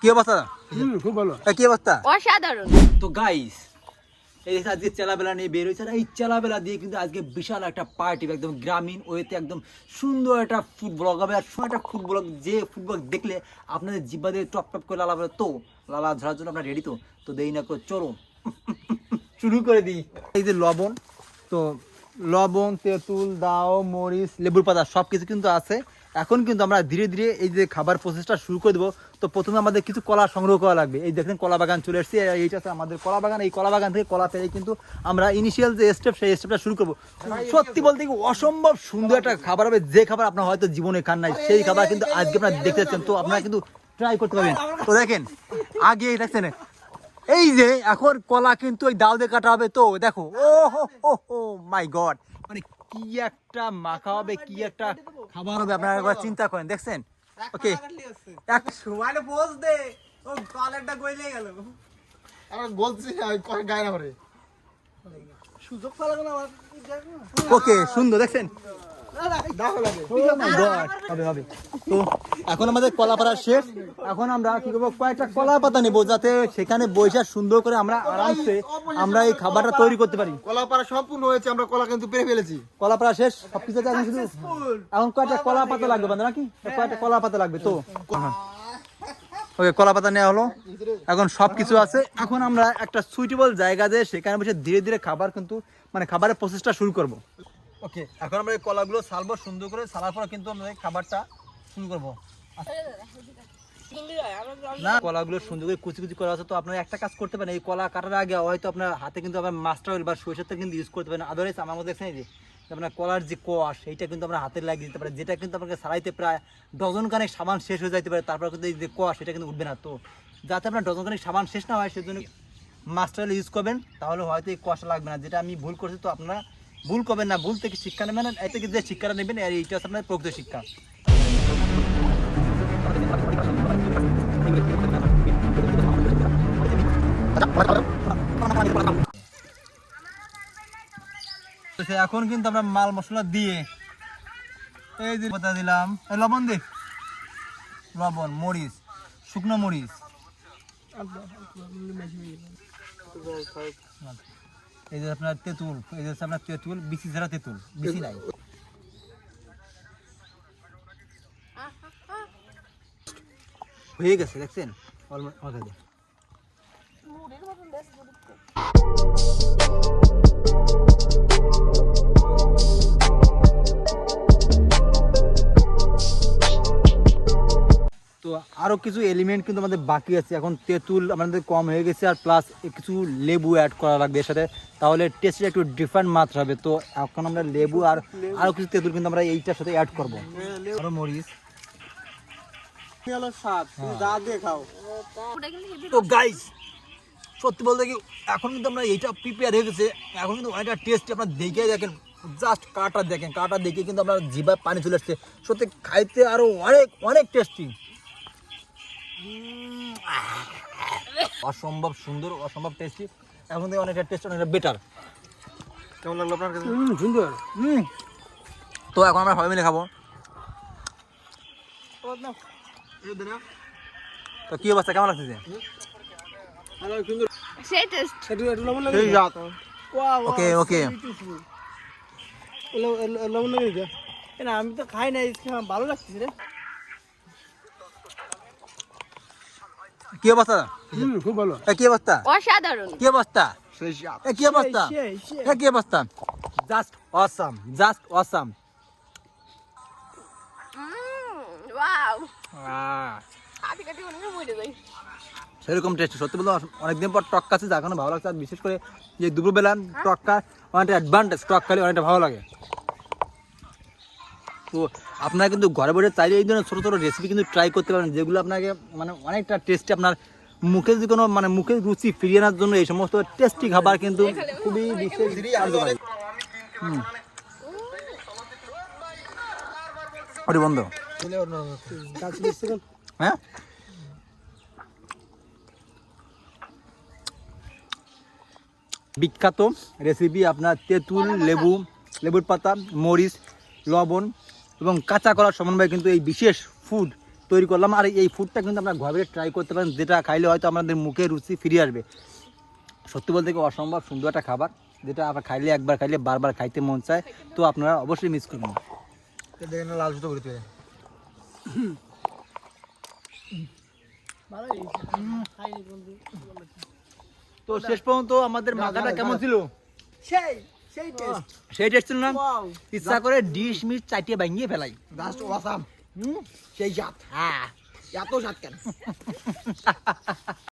কি অবস্থা? হুম খুব ভালো। কি অবস্থা? অসাধারণ। তো গাইস এই যে আজকে চেলাবেলা নিয়ে বের হয়েছে এই চেলাবেলা দিয়ে কিন্তু আজকে বিশাল একটা পার্টি একদম গ্রামীণ ওয়েতে একদম সুন্দর একটা ফুটবল হবে। আর সুন্দর একটা ফুটবল যে ফুটবল দেখলে আপনাদের জিব্বা দিয়ে টপ টপ করে লালা তো লালা ধরার জন্য আপনার রেডি তো। তো দেই না করে চলো। শুরু করে দিই। এই যে লবণ তো লবণ তেঁতুল দাও মরিচ লেবুর পাতা সব কিছু কিন্তু আছে। এখন কিন্তু আমরা ধীরে ধীরে এই যে খাবার প্রসেসটা শুরু করে দেবো। তো প্রথমে আমাদের কিছু কলা সংগ্রহ করা লাগবে। এই দেখেন কলা বাগান চলে এসেছে এইটা আমাদের কলা বাগান। এই কলা বাগান থেকে কলা পেরে কিন্তু আমরা ইনিশিয়াল যে স্টেপ সেই স্টেপটা শুরু করব। সত্যি বলতে কি অসম্ভব সুন্দর একটা খাবার হবে যে খাবার আপনার হয়তো জীবনে খান নাই সেই খাবার কিন্তু আজকে আপনারা দেখতে পাচ্ছেন তো আপনারা কিন্তু ট্রাই করতে পারবেন। তো দেখেন আগে দেখছেন এই যে এখন কলা কিন্তু ওই ডাল দিয়ে কাটা হবে তো দেখো ও হো মাই গড মানে কি একটা মাখা হবে কি একটা খাবার হবে আপনারা চিন্তা করেন দেখছেন? ওকে এক সময় বোঝ দে। ও কলারটা গইলে গেল। আমার বলছি কয় গায় না করে সুযোগ পেলে না আমার। ওকে সুন্দর দেখছেন? তো এখন আমাদের কলা পাতা শেষ। এখন আমরা কি করব কয়েকটা কলা পাতা নেব যাতে সেখানে বৈশাখ সুন্দর করে আমরা আরামসে আমরা এই খাবারটা তৈরি করতে পারি। কলা পাড়া সম্পূর্ণ হয়েছে আমরা কলা কিন্তু পেরে ফেলেছি। কলা পাতা শেষ সবকিছু এখন শুধু। এখন কয়েকটা কলা পাতা লাগবে বান্ধব নাকি? কয়েকটা কলা পাতা লাগবে তো। ওকে কলা পাতা নেওয়া হলো। এখন সব কিছু আছে। এখন আমরা একটা সুইটেবল জায়গা দিয়ে সেখানে বসে ধীরে ধীরে খাবার কিন্তু মানে খাবারের প্রসেসটা শুরু করব। ওকে, এখন আমরা এই কলাগুলো সালবো সুন্দর করে সালার পর কিন্তু আমরা খাবারটা শুরু করব। না, কলাগুলো সুন্দর করে কুচি কুচি করা আছে, তো আপনারা একটা কাজ করতে পারেন, এই কলা কাটার আগে হয়তো আপনার হাতে কিন্তু আপনার মাস্টার অয়েল বা সরিষার তেল কিন্তু ইউজ করতে পারেন। আদারওয়াইজ আমার মধ্যে দেখছেন যে আপনার কলার যে কোয়াশ সেইটা কিন্তু আমরা হাতে লাগিয়ে দিতে পারে, যেটা কিন্তু আপনাকে সারাইতে প্রায় ডজন কানেক সাবান শেষ হয়ে যাইতে পারে, তারপর কিন্তু এই যে কোয়াশ সেটা কিন্তু উঠবে না। তো যাতে আপনার ডজন কানেক সাবান শেষ না হয়, সেজন্য মাস্টার অয়েল ইউজ করবেন, তাহলে হয়তো এই কোয়াশটা লাগবে না। যেটা আমি ভুল করছি, তো আপনারা ভুল করবেন না ভুল থেকে শিক্ষা নেবেন এর থেকে যে শিক্ষাটা নেবেন আর এইটা হচ্ছে আপনার প্রকৃত শিক্ষা। তো সে এখন কিন্তু আমরা মাল মশলা দিয়ে এই যে কথা দিলাম। এই লবণ দে। লবণ মরিচ শুকনো মরিচ। এই যে আপনার তেঁতুল, এই যে হচ্ছে আপনার তেঁতুল, বিচি ছাড়া তেঁতুল, বিচি নাই। হয়ে গেছে, দেখছেন? অলমোস্ট আমাকে দে তো আরও কিছু এলিমেন্ট কিন্তু আমাদের বাকি আছে। এখন তেঁতুল আমাদের কম হয়ে গেছে আর প্লাস কিছু লেবু অ্যাড করা লাগবে এর সাথে। তাহলে টেস্টটা একটু ডিফারেন্ট মাত্রা হবে। তো এখন আমরা লেবু আর আরও কিছু তেঁতুল কিন্তু আমরা এইটার সাথে অ্যাড করব। আরও মরিচ। হলো স্বাদ তুমি যা দিয়ে খাও। ওটা কিন্তু হেভি তো গাইস সত্যি বলতে কি এখন কিন্তু আমরা এইটা প্রিপেয়ার হয়ে গেছে। এখন কিন্তু অনেকটা টেস্ট আপনার দেখে দেখেন জাস্ট কাটা দেখেন। কাটা দেখে কিন্তু আপনার জিভায় পানি চলে আসছে। সত্যি খাইতে আরও অনেক অনেক টেস্টি অসম্ভব সুন্দর অসম্ভব টেস্টি এখন থেকে অনেকটা টেস্ট অনেকটা বেটার কেমন লাগল আপনার কাছে? সুন্দর। তো এখন আমরা সবাই মিলে খাব। তো কি অবস্থা? কেমন লাগতেছে। ওকে ওকে। লবণ লাগে যা না আমি তো খাই না ভালো লাগছে রে। কি অবস্থা? খুব ভালো। কি অবস্থা? অসাধারণ। কি অবস্থা? কি অবস্থা? কি অবস্থা? জাস্ট অসাম জাস্ট অসাম সেরকম টেস্ট সত্যি বলতে অনেকদিন পর টক খাচ্ছি যা ভালো লাগছে। আর বিশেষ করে যে দুপুরবেলা টক খা অনেকটা অ্যাডভান্টেজ টক খালে অনেকটা ভালো লাগে। তো আপনারা কিন্তু ঘরে বসে চাইলে এই ধরনের ছোটো ছোটো রেসিপি কিন্তু ট্রাই করতে পারেন যেগুলো আপনাকে মানে অনেকটা টেস্টি আপনার মুখে যদি কোনো মানে মুখের রুচি ফিরিয়ে আনার জন্য এই সমস্ত টেস্টি খাবার কিন্তু খুবই বিশেষ। হুম। বন্ধ। হ্যাঁ? বিখ্যাত রেসিপি আপনার তেঁতুল লেবু লেবুর পাতা মরিচ লবণ এবং কাঁচা কলার সমন্বয়ে কিন্তু এই বিশেষ ফুড তৈরি করলাম। আর এই ফুডটা কিন্তু আপনারা ঘরে ট্রাই করতে পারেন যেটা খাইলে হয়তো আমাদের মুখে রুচি ফিরে আসবে। সত্যি বলতে কি অসম্ভব সুন্দর একটা খাবার যেটা আপনার খাইলে একবার খাইলে বারবার খাইতে মন চায় তো আপনারা অবশ্যই মিস করবেন। দেখেন লাল তো শেষ পর্যন্ত আমাদের মাথাটা কেমন ছিল? সেই। সেই টেস্ট সেই টেস্ট না ইচ্ছা করে ডিশ মিশ চাটিয়ে ভাঙিয়ে ফেলাই। জাস্ট ওয়াসাম সেই জাত। হ্যাঁ এত জাত কেন?